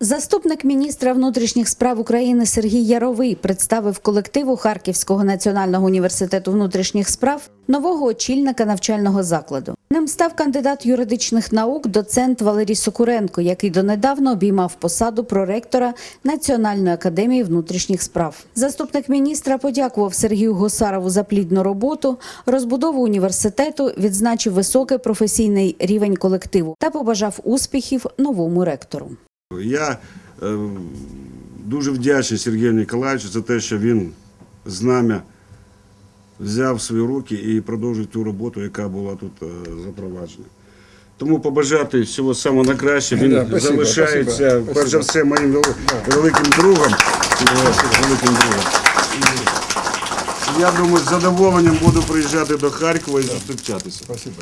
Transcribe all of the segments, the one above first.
Заступник міністра внутрішніх справ України Сергій Яровий представив колективу Харківського національного університету внутрішніх справ нового очільника навчального закладу. Ним став кандидат юридичних наук, доцент Валерій Сокуренко, який донедавна обіймав посаду проректора Національної академії внутрішніх справ. Заступник міністра подякував Сергію Госарову за плідну роботу, розбудову університету, відзначив високий професійний рівень колективу та побажав успіхів новому ректору. Я е, дуже вдячний Сергію Ніколаєвичу за те, що він знам'я взяв в свої руки і продовжує ту роботу, яка була тут е, запроваджена. Тому побажати всього самого найкраще. Він Да, спасибо, залишається, спасибо, перш за все, моїм вели- великим другом. Е, великим другом. Я думаю, з задоволенням буду приїжджати до Харкова і зустрічатися. Спасибо.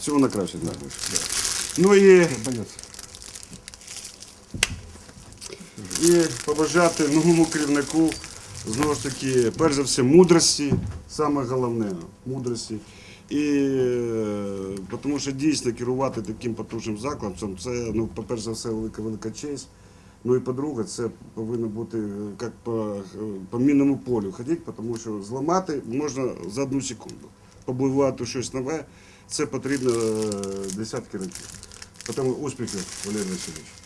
Всього найкраще. дякую. Ну і і побажати новому керівнику знову ж таки, перш за все, мудрості, саме головне мудрості. І е, тому що дійсно керувати таким потужним закладом, це, ну, по-перше за все, велика велика честь. Ну і по-друге, це повинно бути е, як по, е, по мінному полю ходити, тому що зламати можна за одну секунду. Побудувати щось нове, це потрібно десятки років. Тому успіхів, Валерій Васильович.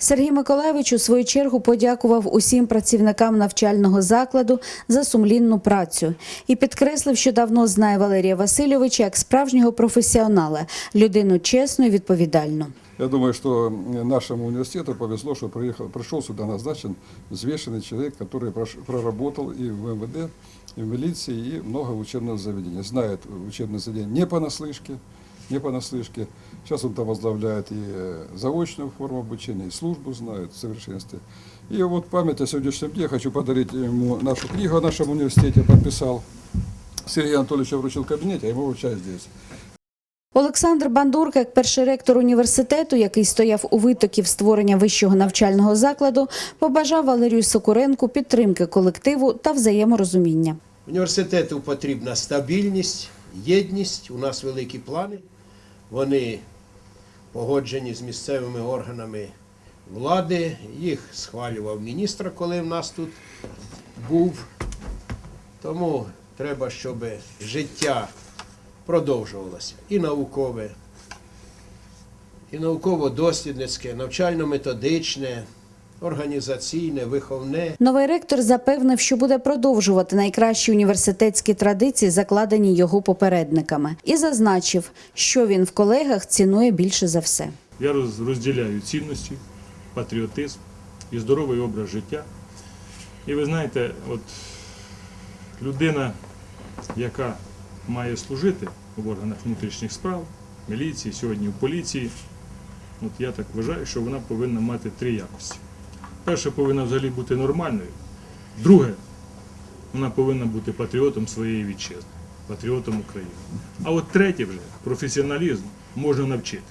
Сергій Миколаєвич у свою чергу подякував усім працівникам навчального закладу за сумлінну працю і підкреслив, що давно знає Валерія Васильовича як справжнього професіонала, людину чесну і відповідальну. Я думаю, что нашему университету повезло, что приехал, пришел сюда назначен взвешенный человек, который прош- проработал и в МВД, и в милиции, и много учебных заведений. Знает учебное заведение не понаслышке, не понаслышке. Сейчас он там возглавляет и э, заочную форму обучения, и службу знает в совершенстве. И вот память о сегодняшнем дне хочу подарить ему нашу книгу о нашем университете, подписал. Сергей Анатольевич вручил в кабинете, а ему вручаю здесь. Олександр Бандурка, як перший ректор університету, який стояв у витоків створення вищого навчального закладу, побажав Валерію Сокуренку підтримки колективу та взаєморозуміння. Університету потрібна стабільність, єдність. У нас великі плани. Вони погоджені з місцевими органами влади. Їх схвалював міністр, коли в нас тут був. Тому треба, щоб життя продовжувалося і наукове, і науково-дослідницьке, навчально-методичне, організаційне, виховне. Новий ректор запевнив, що буде продовжувати найкращі університетські традиції, закладені його попередниками, і зазначив, що він в колегах цінує більше за все. Я розділяю цінності, патріотизм і здоровий образ життя. І ви знаєте, от людина, яка має служити в органах внутрішніх справ, міліції, сьогодні в поліції, от я так вважаю, що вона повинна мати три якості. Перша повинна взагалі бути нормальною. Друге, вона повинна бути патріотом своєї вітчизни, патріотом України. А от третє вже професіоналізм можна навчити.